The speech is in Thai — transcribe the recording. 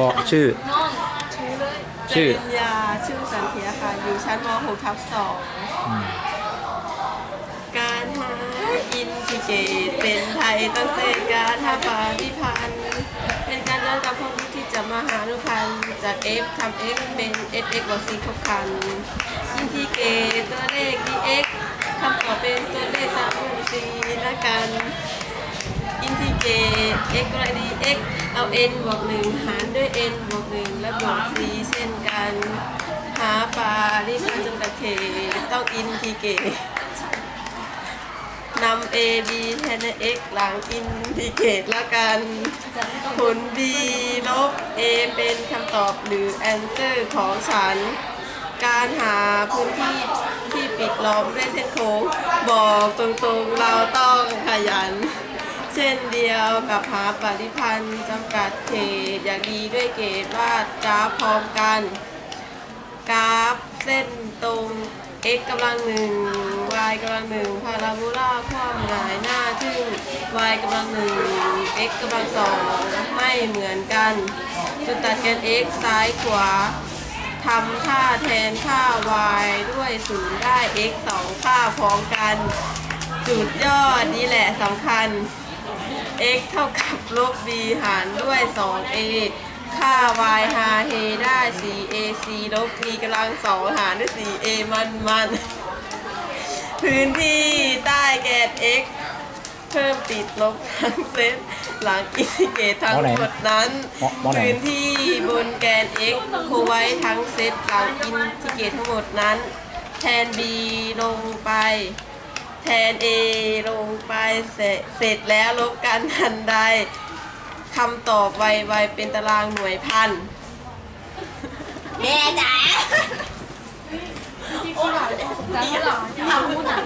บอกชื่อ ชื่อจริญญาชื่อสันเทียค่ะ อยู่ชั้นม .6 ทับ2อืมการหาอินทิเกตเป็นไทยต้องเซการหาปาริพันธ์เป็นการย้อนกลับพวกที่จะมาหานุพันธ์จาก f ทำ x เป็น s x บวก c ครบคันอินทิเกตตัวเลข dx คำตอบเป็นตัวเลขตามด้วย c ละกันอิน ทิเกรต x กรณี x เอา n บวก1หารด้วย n บวก1และบวก c เช่นกัน หาปลาริพันจำกัดเขตต้องอินทิเกตนำ a b แทน x หลังอินทิเกรตละกัน ผล b ลบ a เป็นคำตอบหรือ answer ของฉัน การหาพื้นที่ที่ปิดล้อมด้วยเส้นโค้ง บอกตรงๆเราต้องขยัน เช่นเดียวกับหาปริพันธ์จำกัดเขตอย่างดีด้วยเกตวาดกราฟพร้อมกัน กราฟเส้นตรง x กำลังหนึ่ง y กำลังหนึ่งพาราโบลาความหงายหน้าทึ่ง y กำลังหนึ่ง x กำลังสองไม่เหมือนกัน จุดตัดกัน x ซ้ายขวาทำค่าแทนค่า y ด้วยศูนย์ได้ x สองค่าพร้อมกัน จุดยอดนี้แหละสำคัญ x เท่ากับลบ b หารด้วย 2a ค่า y หาเฮได้ 4ac ลบ b กำลังสองหารด้วย 4a มันมันพื้นที่ใต้แกน x เพิ่มติดลบทั้งเซตหลังอินทิเกรตทั้งหมดนั้นมอมอไหน พื้นที่บนแกน x คงไว้ทั้งเซตหลังอินทิเกรตทั้งหมดนั้น แทน b ลงไป แทน A ลงไปเสร็จเสร็จแล้วลบกันทันใดคำตอบไวๆเป็นตารางหน่วยพันแม่จ๋าที่ที่หลังแต่ว่าหลังที่หลังพูดหนัง